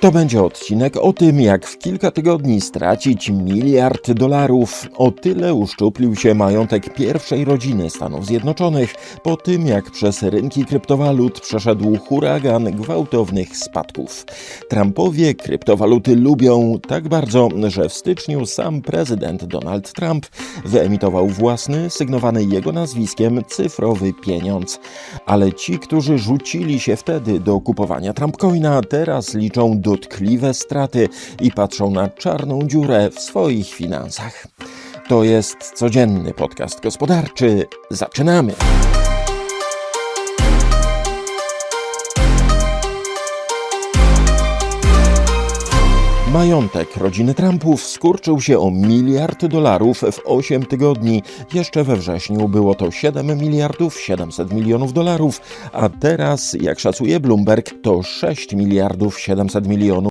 To będzie odcinek o tym, jak w kilka tygodni stracić miliard dolarów. O tyle uszczuplił się majątek pierwszej rodziny Stanów Zjednoczonych po tym, jak przez rynki kryptowalut przeszedł huragan gwałtownych spadków. Trumpowie kryptowaluty lubią tak bardzo, że w styczniu sam prezydent Donald Trump wyemitował własny, sygnowany jego nazwiskiem, cyfrowy pieniądz. Ale ci, którzy rzucili się wtedy do kupowania Trumpcoina, teraz liczą dotkliwe straty i patrzą na czarną dziurę w swoich finansach. To jest codzienny podcast gospodarczy. Zaczynamy! Majątek rodziny Trumpów skurczył się o miliard dolarów w 8 tygodni. Jeszcze we wrześniu było to 7 miliardów 700 milionów dolarów, a teraz, jak szacuje Bloomberg, to 6 miliardów 700 milionów